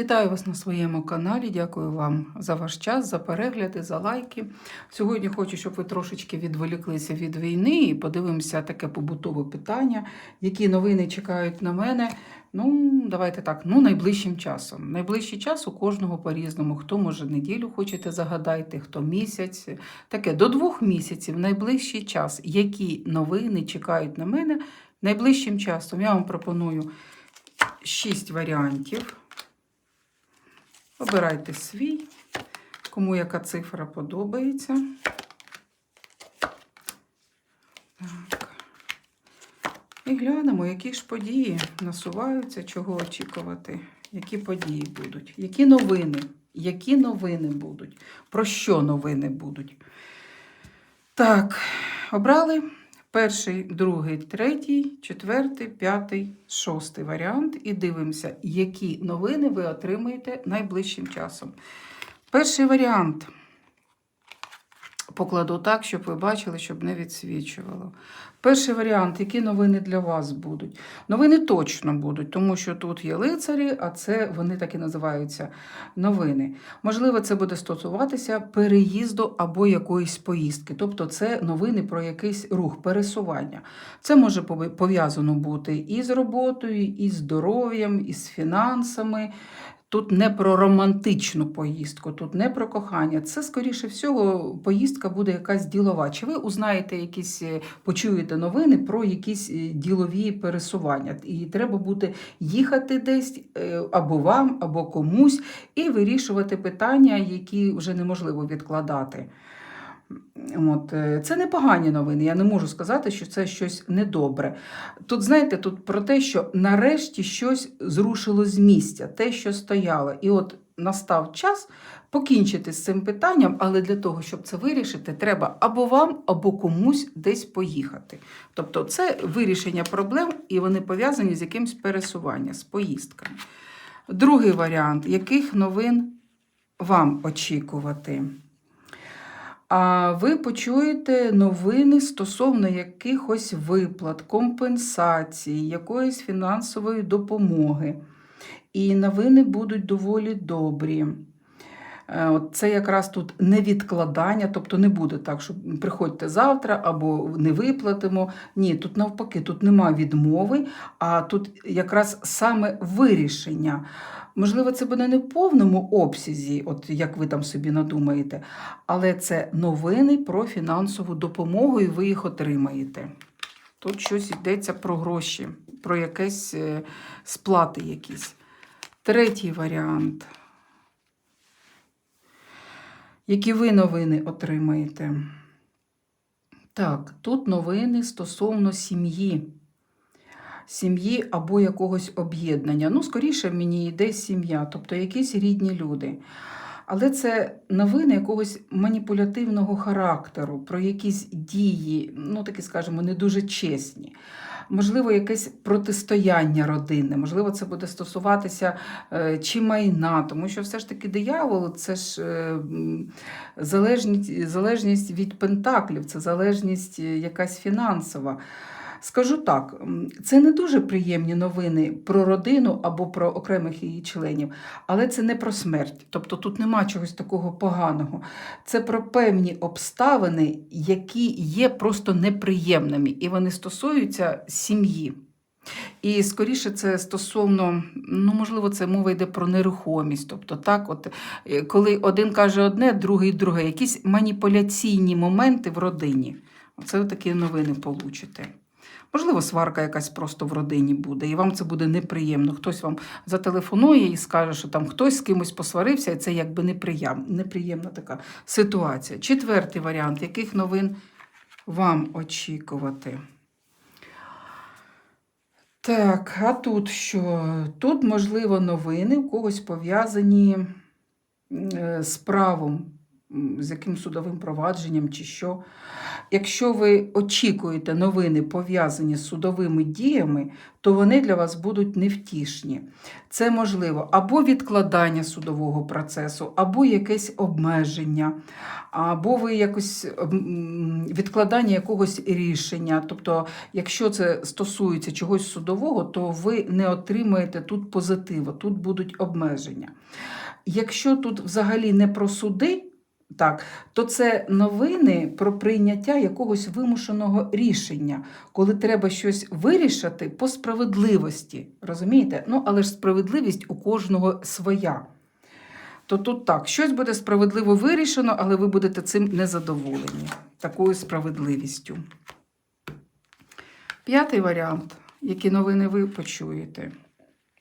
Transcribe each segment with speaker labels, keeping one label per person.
Speaker 1: Вітаю вас на своєму каналі. Дякую вам за ваш час, за перегляди, за лайки. Сьогодні хочу, щоб ви трошечки відволіклися від війни і подивимося таке побутове питання, які новини чекають на мене. Ну, давайте так, ну, найближчим часом. Найближчий час у кожного по-різному. Хто може неділю хочете загадайте, хто місяць. Таке до двох місяців, найближчий час. Які новини чекають на мене найближчим часом? Я вам пропоную шість варіантів. Обирайте свій, кому яка цифра подобається. Так. І глянемо, які ж події насуваються, чого очікувати, які події будуть, які новини, які новини будуть, про що новини будуть. Так, обрали перший, другий, третій, четвертий, п'ятий, шостий варіант. І дивимося, які новини ви отримаєте найближчим часом. Перший варіант. Покладу так, щоб ви бачили, щоб не відсвічувало. Перший варіант, які новини для вас будуть? Новини точно будуть, тому що тут є лицарі, а це вони так і називаються новини. Можливо, це буде стосуватися переїзду або якоїсь поїздки. Тобто це новини про якийсь рух, пересування. Це може пов'язано бути і з роботою, і з здоров'ям, і з фінансами. Тут не про романтичну поїздку, тут не про кохання. Це, скоріше всього, поїздка буде якась ділова. Чи ви узнаєте якісь, е, почуєте новини про якісь е, ділові пересування? І треба буде їхати десь е, або вам, або комусь, і вирішувати питання, які вже неможливо відкладати. От, е, Це непогані новини. Я не можу сказати, що це щось недобре. Тут, знаєте, тут про те, що нарешті щось зрушило з місця, те, що стояло. І от настав час покінчити з цим питанням, але для того, щоб це вирішити, треба або вам, або комусь десь поїхати. Тобто це вирішення проблем, і вони пов'язані з якимось пересуванням, з поїздками. Другий варіант, яких новин вам очікувати? А ви почуєте новини стосовно якихось виплат, компенсації, якоїсь фінансової допомоги. І новини будуть доволі добрі. Е, це якраз тут невідкладання, тобто не буде так, що приходьте завтра або не виплатимо. Ні, тут навпаки, тут нема відмови, а тут якраз саме вирішення. Можливо, це буде не в повному обсязі, от як ви там собі надумаєте, але це новини про фінансову допомогу, і ви їх отримаєте. Тут щось йдеться про гроші, про якесь е, сплати якісь. Третій варіант. Які ви новини отримаєте? Так, тут новини стосовно сім'ї сім'ї або якогось об'єднання. Ну, скоріше, мені йде сім'я, тобто якісь рідні люди. Але це новини якогось маніпулятивного характеру, про якісь дії, ну такі, скажімо, не дуже чесні. Можливо, якесь протистояння родини, можливо, це буде стосуватися е, чи майна, тому що все ж таки диявол це ж е, залежність, залежність від пентаклів, це залежність е, якась фінансова. Скажу так, це не дуже приємні новини про родину або про окремих її членів, але це не про смерть. Тобто тут нема чогось такого поганого. Це про певні обставини, які є просто неприємними, і вони стосуються сім'ї. І скоріше це стосовно, ну, можливо, це мова йде про нерухомість. Тобто, так, от, е, коли один каже одне, другий друге, якісь маніпуляційні моменти в родині. Оце такі новини получите. Можливо, сварка якась просто в родині буде, і вам це буде неприємно. Хтось вам зателефонує і скаже, що там хтось з кимось посварився, і це якби неприємна, неприємна така ситуація. Четвертий варіант, яких новин вам очікувати? Так, а тут що? Тут, можливо, новини у когось пов'язані е, з правом з яким судовим провадженням чи що. Якщо ви очікуєте новини, пов'язані з судовими діями, то вони для вас будуть невтішні. Це можливо або відкладання судового процесу, або якесь обмеження, або ви якось відкладання якогось рішення. Тобто, якщо це стосується чогось судового, то ви не отримаєте тут позитиву, тут будуть обмеження. Якщо тут взагалі не про суди, так, то це новини про прийняття якогось вимушеного рішення, коли треба щось вирішити по справедливості. Розумієте? Ну, але ж справедливість у кожного своя. То тут так, щось буде справедливо вирішено, але ви будете цим незадоволені, такою справедливістю. П'ятий варіант, які новини ви почуєте,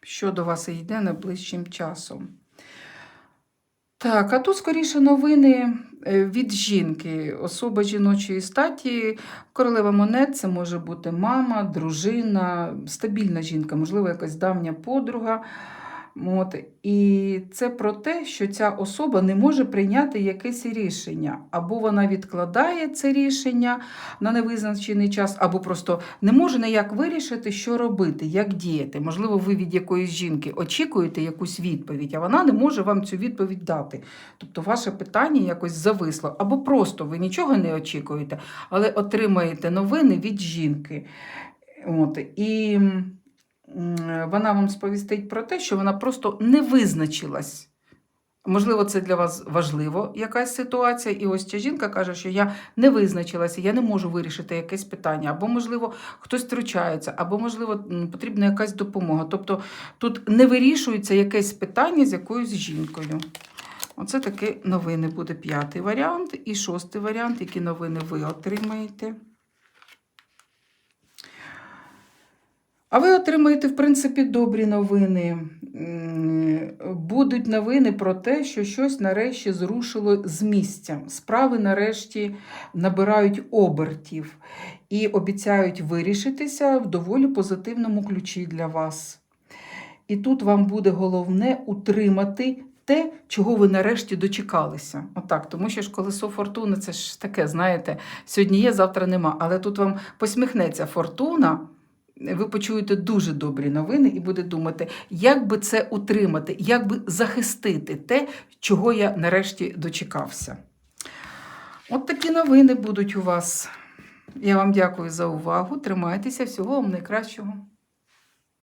Speaker 1: що до вас йде найближчим часом. Так, а тут скоріше новини е, від жінки, особа жіночої статі, королева монет, це може бути мама, дружина, стабільна жінка, можливо, якась давня подруга. От. І це про те, що ця особа не може прийняти якесь рішення, або вона відкладає це рішення на невизначений час, або просто не може ніяк вирішити, що робити, як діяти. Можливо, ви від якоїсь жінки очікуєте якусь відповідь, а вона не може вам цю відповідь дати. Тобто ваше питання якось зависло, або просто ви нічого не очікуєте, але отримаєте новини від жінки. От. І вона вам сповістить про те, що вона просто не визначилась. Можливо, це для вас важливо, якась ситуація, і ось ця жінка каже, що я не визначилася, я не можу вирішити якесь питання, або, можливо, хтось втручається, або, можливо, потрібна якась допомога. Тобто тут не вирішується якесь питання з якоюсь жінкою. Оце такі новини буде п'ятий варіант і шостий варіант, які новини ви отримаєте. А ви отримаєте, в принципі, добрі новини. Будуть новини про те, що щось нарешті зрушило з місця. Справи нарешті набирають обертів і обіцяють вирішитися в доволі позитивному ключі для вас. І тут вам буде головне утримати те, чого ви нарешті дочекалися. Отак, тому що ж колесо фортуни це ж таке, знаєте, сьогодні є, завтра нема. Але тут вам посміхнеться фортуна. Ви почуєте дуже добрі новини і будете думати, як би це утримати, як би захистити те, чого я нарешті дочекався. От такі новини будуть у вас. Я вам дякую за увагу. Тримайтеся, всього вам найкращого.